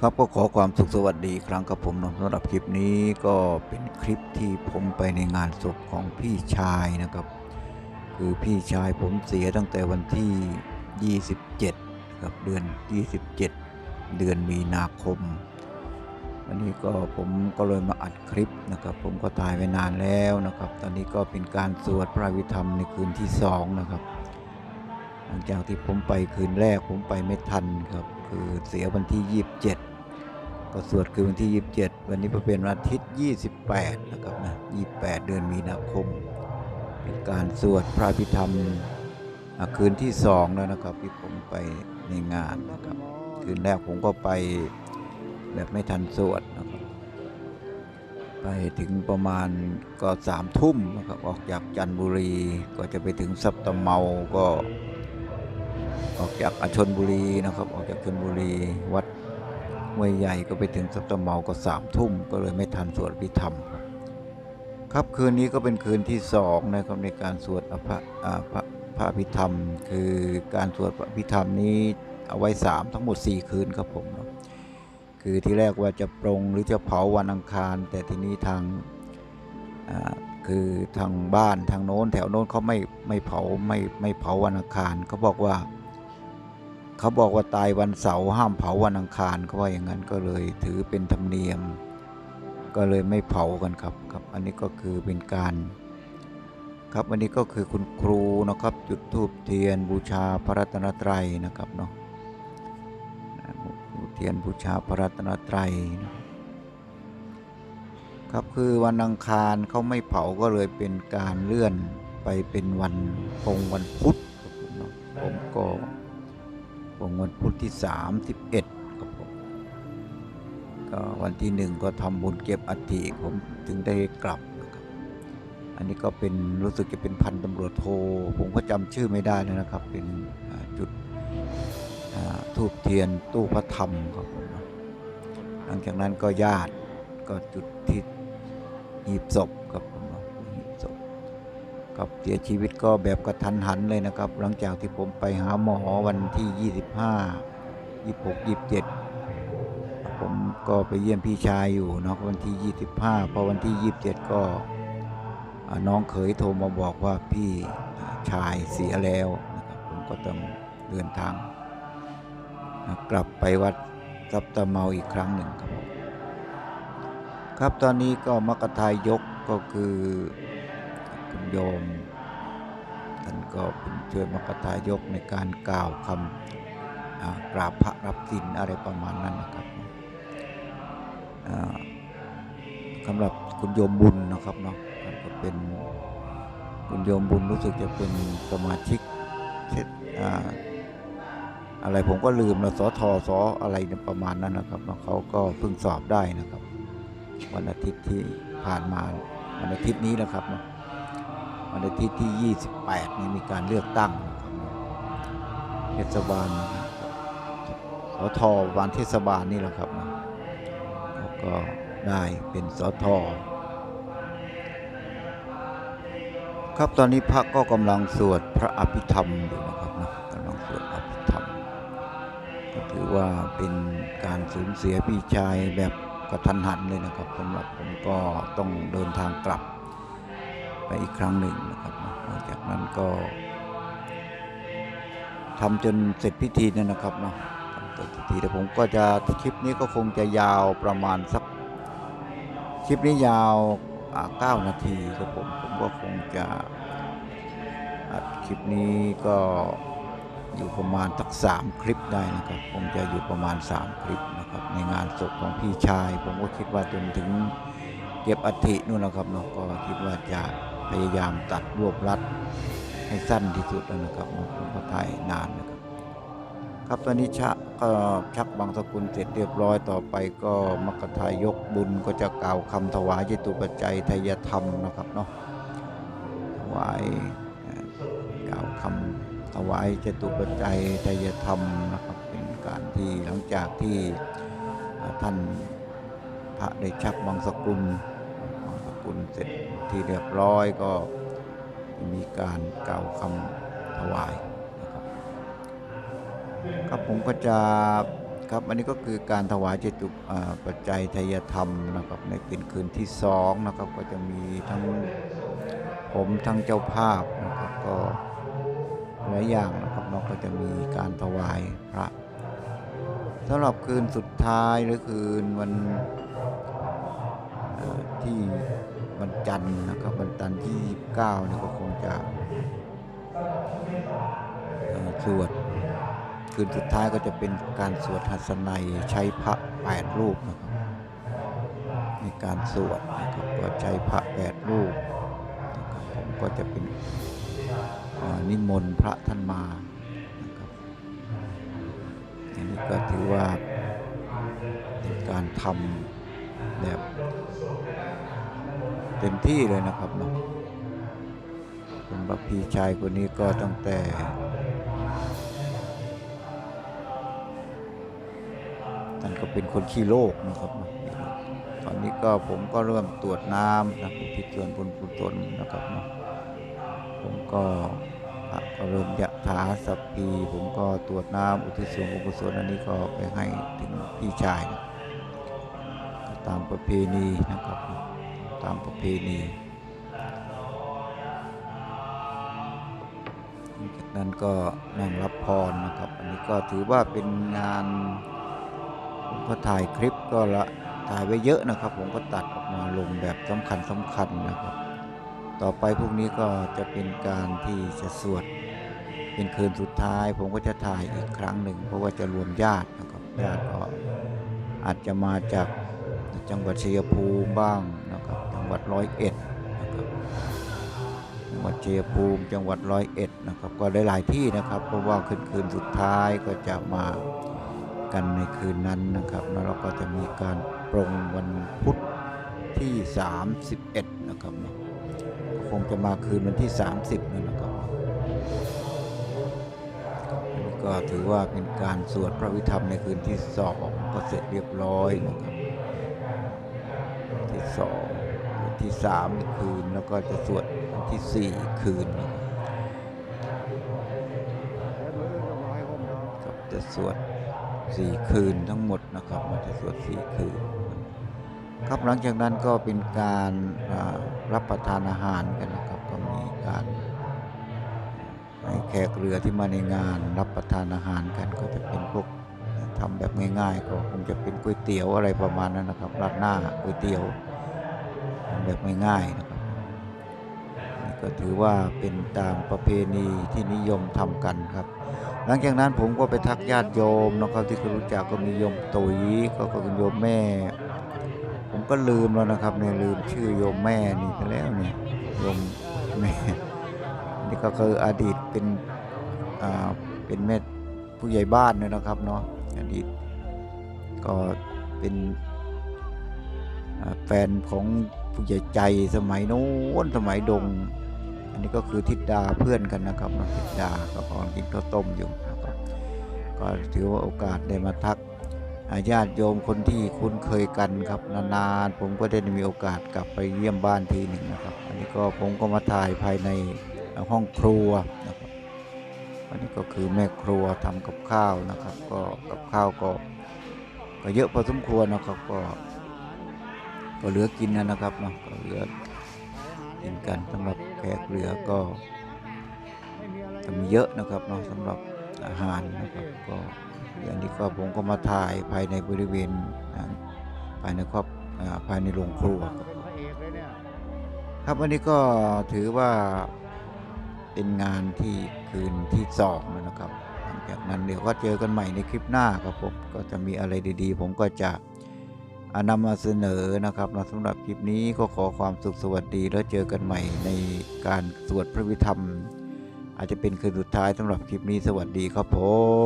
ครับก็ขอความสุขสวัสดีครั้งกับผมนะสำหรับคลิปนี้ก็เป็นคลิปที่ผมไปในงานศพของพี่ชายนะครับ คือพี่ชายผมเสียตั้งแต่วันที่ 27 ครับเดือน 27 เดือนมีนาคม วันนี้ก็ผมก็เลยมาอัดคลิปนะครับ ผมก็ถ่ายไว้นานแล้วนะครับ ตอนนี้ก็เป็นการสวดพระวิธรรมในคืนที่สองนะครับหลังจากที่ผมไปคืนแรกผมไปไม่ทันครับ คือเสียวันที่ 27 ก็สวดคืนวันที่ 27 วันนี้เป็นวันอาทิตย์ 28 นะครับนะ 28 เดือนมีนาคม เป็นการสวดพระพิธรรมคืนที่สองแล้วนะครับที่ผมไปในงานนะครับ คืนแรกผมก็ไปแบบไม่ทันสวดนะครับ ไปถึงประมาณก็สามทุ่มนะครับออกจากจันทบุรีก็จะไปถึงซับตะเมาก็ ออกจากอชนบุรีนะครับ ออกจากชนบุรีวัด ห้วยใหญ่ก็ไปถึงสัตเมาก็สามทุ่มก็เลยไม่ทันสวดพิธรรม ครับคืนนี้ก็เป็นคืนที่สองนะครับในการสวดอภะพระพระพิธรรม คือการสวดพระพิธรรมนี้เอาไว้สามทั้งหมด 4 คืนครับผมนะคือที่แรกว่าจะปรงหรือจะเผาวันอังคาร แต่ทีนี้ทางคือทางบ้านทางโน้นแถวโน้นเขาไม่ไม่เผาไม่ไม่เผาวันอังคารเขาบอกว่า เขาบอกว่าตายวันเสาร์ห้ามเผาวันอังคารเขาว่าอย่างนั้นก็เลยถือเป็นธรรมเนียม ก็เลยไม่เผากันครับครับ อันนี้ก็คือเป็นการ ครับอันนี้ก็คือคุณครูนะครับ จุดธูปเทียนบูชาพระรัตนตรัยนะครับเนาะเทียนบูชาพระรัตนตรัยนะครับคือวันอังคารเขาไม่เผาก็เลยเป็นการเลื่อนไปเป็นวันตรงวันพุธผมก็ ผมวันพุธที่ 31ครับผมก็วันที่หนึ่งก็ทำบุญเก็บอัฐิผมถึงได้กลับนะครับอันนี้ก็เป็นรู้สึกจะเป็นพันตำรวจโท ผมก็จำชื่อไม่ได้แล้วนะครับ เป็นจุดทูบเทียนตู้พระธรรมครับผมหลังจากนั้นก็ญาติก็จุดที่หีบศพ ครับเสียชีวิตก็แบบกระทันหันเลยนะครับ หลังจากที่ผมไปหาหมอวันที่ 25 26 27 ผมก็ไปเยี่ยมพี่ชายอยู่เนาะวันที่ 25 พอวันที่ 27 ก็น้องเขยโทรมาบอกว่าพี่ชายเสียแล้วนะครับผมก็ต้องเดินทาง กลับไปวัดซับตะเมาอีกครั้งหนึ่งครับ ครับตอนนี้ก็มกทายกก็คือ คุณโยม ท่านก็เป็นช่วยมกทายกในการกล่าวคำกราบพระรับสินอะไรประมาณนั้นนะครับสำหรับคุณโยมบุญนะครับเนาะท่านก็เป็นคุณโยมบุญรู้สึกจะเป็นสมาชิกเทศอ่าอะไรผมก็ลืมแล้วสอทอสออะไรประมาณนั้นนะครับเนาะเขาก็เพิ่งสอบได้นะครับ วันอาทิตย์ที่ผ่านมาวันอาทิตย์นี้นะครับเนาะ วันอาทิตย์ที่ 28 นี้มีการเลือกตั้งเทศบาลสทวันเทศบาลนี่แหละครับนะแล้วก็ได้เป็นสทครับตอนนี้พระก็กำลังสวดพระอภิธรรมอยู่นะครับนะกำลังสวดอภิธรรม ก็ถือว่าเป็นการสูญเสียพี่ชายแบบกระทันหันเลยนะครับสำหรับผมก็ต้องเดินทางกลับ ไปอีกครั้งหนึ่งนะครับหลังจากนั้นก็ทำจนเสร็จพิธีนั่นนะครับเนาะทำเสร็จพิธีแต่ผมก็จะคลิปนี้ก็คงจะยาวประมาณสักคลิปนี้ยาวเก้านาทีครับผมผมก็คงจะอัดคลิปนี้ก็อยู่ประมาณสักสามคลิปได้นะครับ ผมจะอยู่ประมาณสามคลิปนะครับ ในงานศพของพี่ชาย ผมก็คิดว่าจนถึงเก็บอัฐินู่นนะครับเนาะก็คิดว่าจะ พยายามตัดรวบรัดให้สั้นที่สุดแล้วนะครับเนาะผมก็ถ่ายนานนะครับ ครับตอนนี้ชักก็ชักบางสกุลเสร็จเรียบร้อยต่อไปก็มกทายกบุญก็จะกล่าวคำถวายเจตุปัจจัยทายธรรมนะครับเนาะถวายกล่าวคำถวายเจตุปัจจัยทายธรรมนะครับเป็นการที่หลังจากที่ท่านพระได้ชักบางสกุล บางสกุลเสร็จที่เรียบร้อยก็มีการกล่าวคำถวายนะครับครับผมก็จะครับอันนี้ก็คือการถวายเจตุปัจจัยทายธรรมนะครับในเป็นคืนที่สองนะครับก็จะมีทั้งผมทั้งเจ้าภาพนะครับก็หลายอย่างนะครับเนาะก็จะมีการถวายพระสำหรับคืนสุดท้ายหรือคืนวันที่ วันจันทร์นะครับวันจันทร์ที่29เนี่ยก็คงจะสวดคืนสุดท้ายก็จะเป็นการสวดหัสนัยใช้พระแปดรูปนะครับในการสวดนะครับก็ใช้พระแปดรูปนะครับผมก็จะเป็นนิมนต์พระท่านมานะครับอันนี้ก็ถือว่าเป็นการทำแบบ เต็มที่เลยนะครับเนาะสำหรับพี่ชายคนนี้ก็ตั้งแต่ท่านก็เป็นคนขี้โลกนะครับนะตอนนี้ก็ผมก็เริ่มตรวจน้ำนะอุทิศส่วนบุญกุศลนะครับนะผมก็ก็เริ่มยะถาสัพพีผมก็ตรวจน้ำอุทิศส่วนบุญกุศลอันนี้ก็ไปให้ถึงพี่ชายนะตามประเพณีนะครับ ตามประเพณีจากนั้นก็นั่งรับพรนะครับ อันนี้ก็ถือว่าเป็นงานผมก็ถ่ายคลิปก็ละถ่ายไว้เยอะนะครับ ผมก็ตัดออกมาลงแบบสำคัญสำคัญนะครับ ต่อไปพวกนี้ก็จะเป็นการที่จะสวดเป็นคืนสุดท้าย ผมก็จะถ่ายอีกครั้งหนึ่ง เพราะว่าจะรวมญาตินะครับญาติก็อาจจะมาจากจังหวัดชัยภูมิบ้าง งหวัดร้อยเอ็ดนะครับจังหวัดเชัยภูมิจังหวัดร้อยเอ็ดนะครับก็หลายๆที่นะครับ เพราะว่าคืนคืนสุดท้ายก็จะมากันในคืนนั้นนะครับ แล้วเราก็จะมีการปรงวันพุธที่ 31 นะครับนะคงจะมาคืนวันที่ 30นั่นนะครับก็ถือว่าเป็นการสวดพระวิธรรมในคืนที่สองก็เสร็จเรียบร้อยนะครับที่สอง ที่สามคืน แล้วก็จะสวดวันที่สี่คืนครับจะสวดสี่คืนทั้งหมดนะครับมันจะสวดสี่คืน ครับหลังจากนั้นก็เป็นการรับประทานอาหารกันนะครับก็มีการให้แขกเรือที่มาในงานรับประทานอาหารกันก็จะเป็นพวกทำแบบง่ายๆ ก็คงจะเป็นก๋วยเตี๋ยวอะไรประมาณนั้นนะครับราดหน้าก๋วยเตี๋ยว แบบง่ายๆนะครับก็ถือว่าเป็นตามประเพณีที่นิยมทำกันครับ หลังจากนั้นผมก็ไปทักญาติโยมนะครับที่เขารู้จักก็มีโยมตุ๋ยก็ก็เป็นโยมแม่ ผมก็ลืมแล้วนะครับเนี่ยลืมชื่อโยมแม่นี่ไปแล้วเนี่ยโยมแม่นี่ก็คืออดีตเป็นอ่าเป็นแม่ผู้ใหญ่บ้านเนี่ยนะครับเนาะอดีตก็เป็นแฟนของ ผู้ใหญ่ใจสมัยโน้นสมัยดง อันนี้ก็คือทิดดาเพื่อนกันนะครับนะทิดดาก็กำลังกินข้าวต้มอยู่นะครับก็ถือว่าโอกาสได้มาทักญาติโยมคนที่คุ้นเคยกันครับนานๆผมก็ได้มีโอกาสกลับไปเยี่ยมบ้านทีหนึ่งนะครับ อันนี้ก็ผมก็มาถ่ายภายในห้องครัวนะครับอันนี้ก็คือแม่ครัวทำกับข้าวนะครับ ก็กับข้าวก็ก็เยอะพอสมควรนะครับก็ ก็เหลือกินนะนะครับเนาะก็เหลือกินกันสำหรับแขกเรือก็จะมีเยอะนะครับเนาะสำหรับอาหารนะครับก็อย่างนี้ก็ผมก็มาถ่ายภายในบริเวณภายในครอบภายในโรงครัว ครับวันนี้ก็ถือว่าเป็นงานที่คืนที่สองนะครับ หลังจากนั้นเดี๋ยวก็เจอกันใหม่ในคลิปหน้าครับผมก็จะมีอะไรดีๆ ผมก็จะ นำมาเสนอนะครับนะสำหรับคลิปนี้ก็ขอความสุขสวัสดีแล้วเจอกันใหม่ในการสวดพระวิธรรม อาจจะเป็นคืนสุดท้ายสำหรับคลิปนี้สวัสดีครับผม